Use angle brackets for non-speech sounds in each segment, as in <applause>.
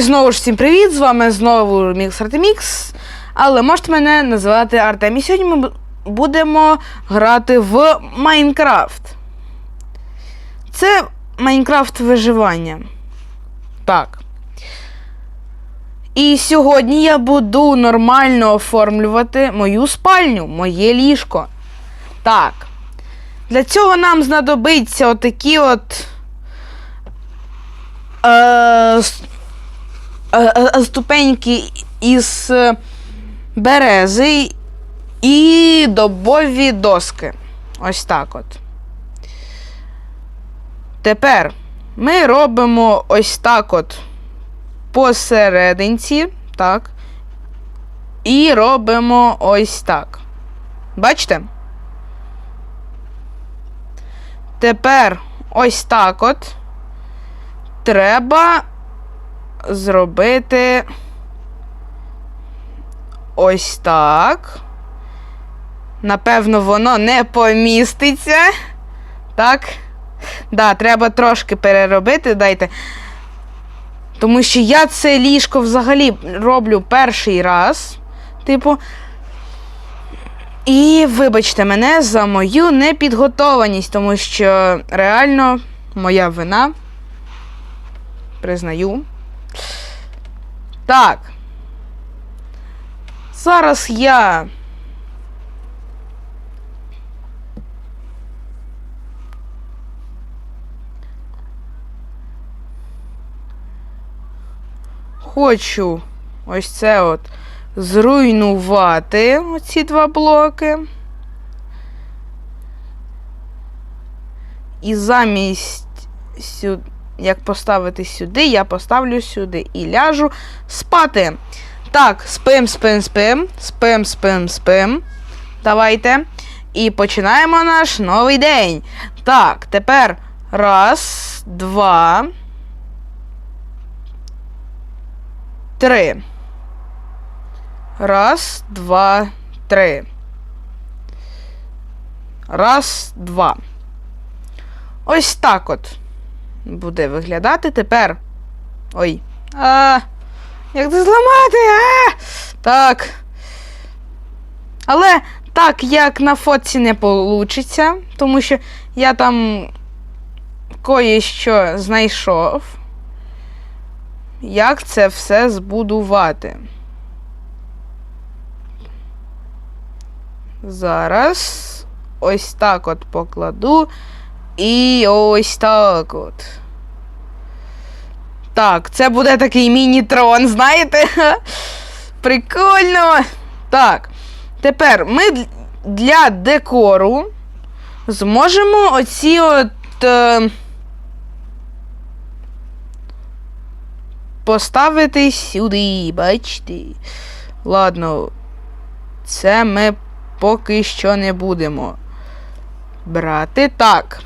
Знову ж всім привіт! З вами знову Мікс Артемікс. Але можете мене називати Артем. І сьогодні ми будемо грати в Майнкрафт. Це Майнкрафт виживання. Так. І сьогодні я буду нормально оформлювати мою спальню, моє ліжко. Так. Для цього нам знадобиться отакі от. Е, ступеньки із е, берези і добові доски. Ось так от. Тепер ми робимо ось так от посерединці, так. І робимо ось так. Бачите? Тепер ось так от треба зробити ось так. Напевно, воно не поміститься. Так. Да, треба трошки переробити, дайте. Тому що я це ліжко взагалі роблю перший раз. Типу. І вибачте мене за мою непідготованість, тому що реально моя вина. Признаю. Так. Зараз я. Хочу ось це от зруйнувати оці два блоки. І замість сюди, як поставити сюди, я поставлю сюди і ляжу спати. Так, спим, спим, спим, спим, спим, спим. Давайте. І починаємо наш новий день. Так, тепер раз, два. Три. Раз, два, три. Раз, два. Ось так от буде виглядати тепер. Ой. А, як це зламати? А! Так. Але так, як на фотці не вийде, тому що я там кое-що знайшов. Як це все збудувати? Зараз ось так от покладу. І ось так от. Так, це буде такий міні-трон, знаєте? <laughs> Прикольно. Так. Тепер ми для декору зможемо оці от. Е, поставити сюди, бачите? Ладно, це ми поки що не будемо брати. Так.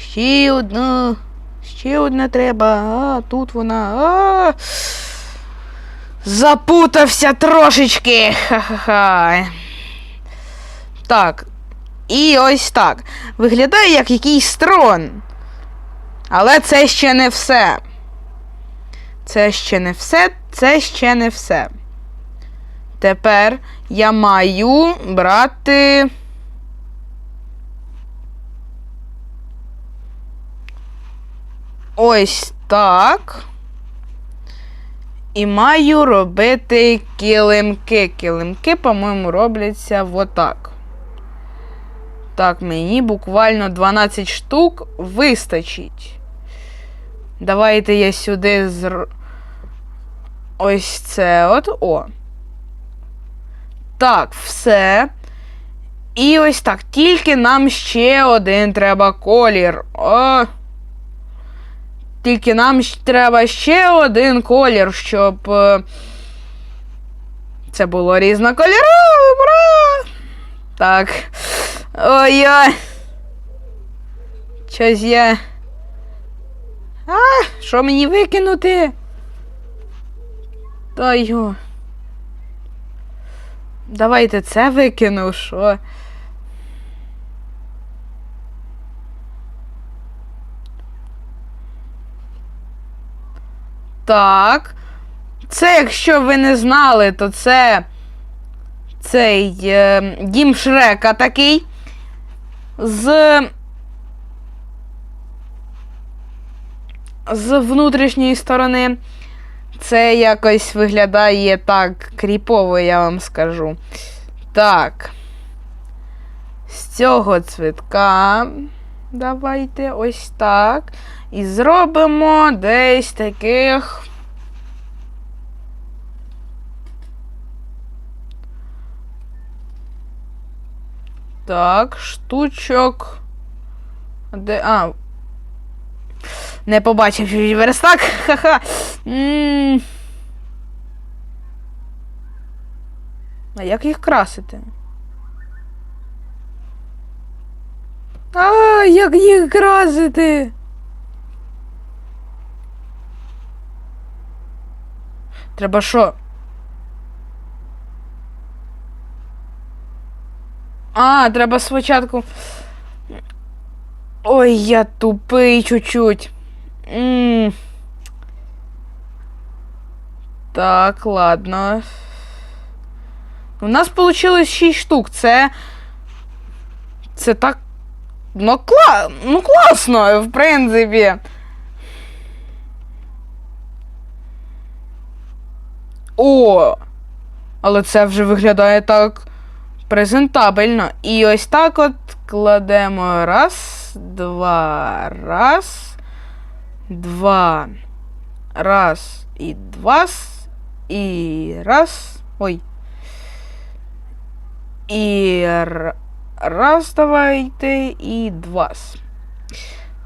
Ще одна. Ще одна треба. А, тут вона. А. Запутався трошечки. Ха-ха-ха. Так. І ось так. Виглядає як якийсь трон. Але це ще не все. Це ще не все, це ще не все. Тепер я маю брати. Ось так. І маю робити килимки. Килимки, по-моєму, робляться отак. Так, мені буквально 12 штук вистачить. Давайте я сюди зр... Ось це от. О. Так, все. І ось так. Тільки нам ще один треба колір. О. Тільки нам треба ще один колір, щоб. е, Це було різнокольорове, бра! Так. Ой-ой. Щось я. А, що мені викинути? Та йо. Давайте це викину, що. Так. Це, якщо ви не знали, то це цей е, дім Шрека такий. З. З внутрішньої сторони. Це якось виглядає так кріпово, я вам скажу. Так. З цього цвітка. Давайте ось так. І зробимо десь таких. Так, штучок. Де. А. Не побачив верстак. Ха-ха. А як їх красити? А, як їх красити? Треба що? А, треба спочатку. Ой, я тупий чуть-чуть. Так, ладно. У нас вийшло 6 штук. Це. Це так. Ну, кла... ну класно, в принципі. О! Але це вже виглядає так презентабельно. І ось так от кладемо раз, два, раз, два, раз і два, і раз. Ой. І раз давайте і два.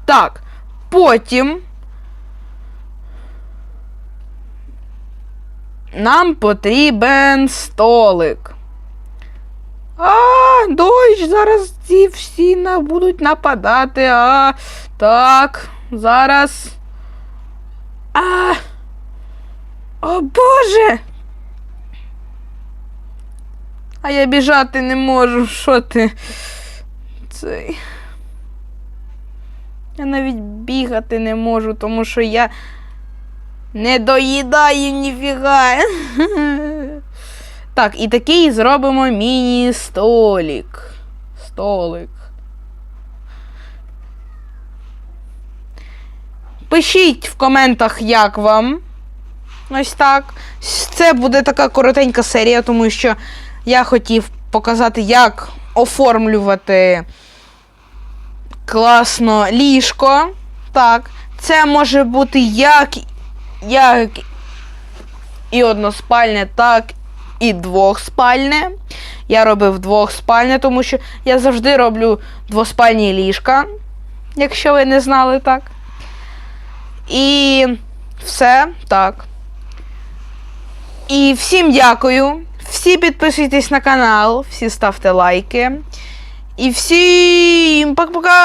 Так. Потім. Нам потрібен столик. А, дощ, зараз ці всі будуть нападати. А, так, зараз. А. О Боже. А я біжати не можу. Що ти? Цей. Я навіть бігати не можу, тому що я не доїдаю ніфіга. <laughs> Так, і такий зробимо міні-столик. Столик. Пишіть в коментах, як вам. Ось так. Це буде така коротенька серія, тому що я хотів показати, як оформлювати класно ліжко. Так. Це може бути як, як і односпальне, так і двохспальне. Я робив двохспальне, тому що я завжди роблю двоспальні ліжка, якщо ви не знали так. І все так. І всім дякую. Всі підписуйтесь на канал, всі ставте лайки. І всім пока-пока!